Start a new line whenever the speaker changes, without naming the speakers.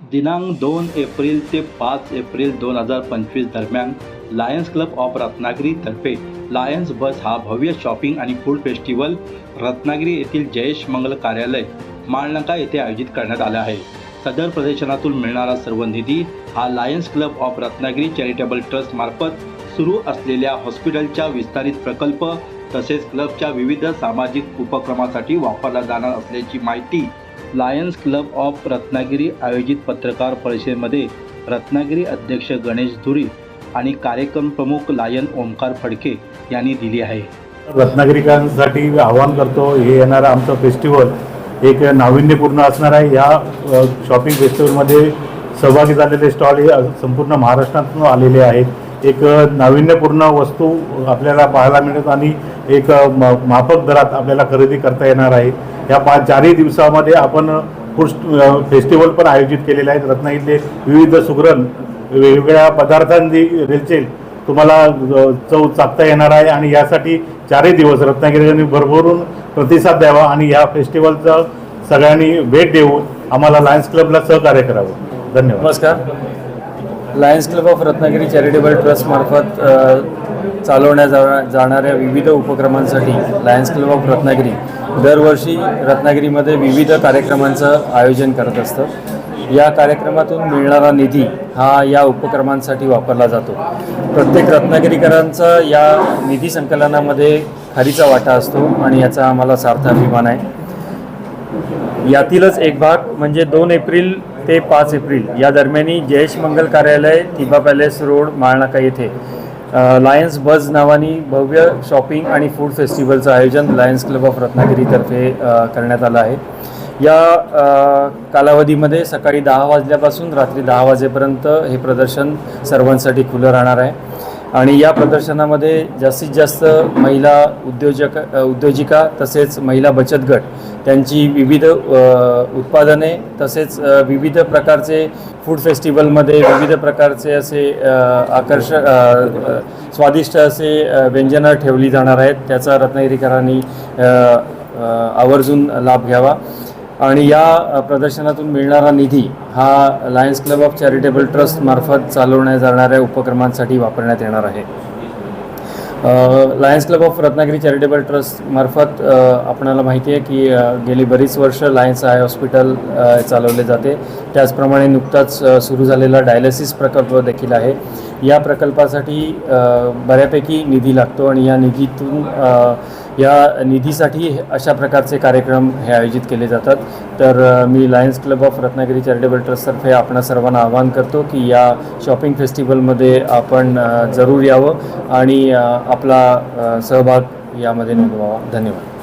दिनांक दोन एप्रिल ते पाच एप्रिल दोन हजार पंचवीस दरम्यान लायन्स क्लब ऑफ रत्नागिरीतर्फे लायन्स बस हा भव्य शॉपिंग आणि फूड फेस्टिवल रत्नागिरी येथील जयेश मंगल कार्यालय माळनाका येथे आयोजित करण्यात आला आहे. सदर प्रदर्शनातून मिळणारा सर्व निधी हा Lions Club of Ratnagiri charitable trust मार्फत सुरू असलेल्या हॉस्पिटलच्या विस्तारित प्रकल्प तसेच क्लबच्या विविध सामाजिक उपक्रमासाठी वापरला जाणार असल्याची माहिती लायन्स क्लब ऑफ रत्नागिरी आयोजित पत्रकार परिषदेमध्ये रत्नागिरी अध्यक्ष गणेश धुरी आणि कार्यक्रम प्रमुख लायन ओंकार फडके यांनी दिली आहे.
रत्नागिरिकांसाठी आवाहन करतो हे येणारं आमचं फेस्टिवल एक नाविन्यपूर्ण असणार आहे. या शॉपिंग फेस्टिवलमध्ये सहभागी झालेले स्टॉल हे संपूर्ण महाराष्ट्रातून आलेले आहेत. एक नाविन्यपूर्ण वस्तू आपल्याला पाहायला मिळत आणि एक म- माफक दरात आपल्याला खरेदी करता येणार आहे. या पाच चारही दिवसामध्ये आपण फूड फेस्टिवल पण आयोजित केलेले आहेत. रत्नागिरीतले विविध सुगरण वेगवेगळ्या पदार्थांची रेलचेल तुम्हाला चव चाकता येणार आहे आणि यासाठी चारही दिवस रत्नागिरीने भरभरून प्रतिसाद द्यावा आणि या फेस्टिवलचं सगळ्यांनी भेट देऊन आम्हाला लायन्स क्लबला सहकार्य करावं. धन्यवाद.
नमस्कार. Lions Club of Ratnagiri charitable ट्रस्टमार्फत चालवण्या जा जाणाऱ्या विविध उपक्रमांसाठी लायन्स क्लब ऑफ रत्नागिरी दरवर्षी रत्नागिरीमध्ये विविध कार्यक्रमांचं आयोजन करत असतं. या कार्यक्रमातून मिळणारा निधी हा या उपक्रमांसाठी वापरला जातो. प्रत्येक रत्नागिरीकरांचा या निधी संकलनामध्ये खारीचा वाटा असतो आणि याचा आम्हाला सार्थ अभिमान आहे. यातीलच एक भाग म्हणजे दोन एप्रिल ते पाच एप्रिल या दरम्यानी जयेश मंगल कार्यालय तिबा पॅलेस रोड माळनाका येथे लायन्स बज नावानी भव्य शॉपिंग आणि फूड फेस्टिवलचं आयोजन लायन्स क्लब ऑफ रत्नागिरीतर्फे करण्यात आलं आहे. या कालावधीमध्ये सकाळी दहा वाजल्यापासून रात्री दहा वाजेपर्यंत हे प्रदर्शन सर्वांसाठी खुलं राहणार आहे. आणि या प्रदर्शनामध्ये जास्तीत जास्त महिला उद्योजक उद्योजिका तसेच महिला बचत गट त्यांची विविध उत्पादने तसेच विविध प्रकारचे फूड फेस्टिवलमध्ये विविध प्रकारचे असे आकर्षक आकर्ष स्वादिष्ट असे व्यंजनं ठेवली जाणार आहेत. त्याचा रत्नागिरीकरांनी आवर्जून लाभ घ्यावा. आणि या प्रदर्शनातून मिळणारा निधी हा Lions Club of charitable trust मार्फत चालवण्या जाणाऱ्या उपक्रमांसाठी वापरण्यात येणार आहे. Lions Club of Ratnagiri charitable trust मार्फत आपणाला माहिती आहे की गेली बरीच वर्ष लायन्स आय हॉस्पिटल चालवले जाते. त्याचप्रमाणे नुकताच सुरू झालेला डायलिसिस प्रकल्प देखील आहे. या प्रकल्पासाठी बऱ्यापैकी निधी लागतो आणि या निधीतून या निधीसाठी अशा प्रकारचे कार्यक्रम हे आयोजित केले जातात. तर मी Lions Club of Ratnagiri charitable ट्रस्टतर्फे आपण सर्वांना आवाहन करतो की या शॉपिंग फेस्टिवलमध्ये आपण जरूर यावं आणि आपला सहभाग यामध्ये नोंदवावा. धन्यवाद.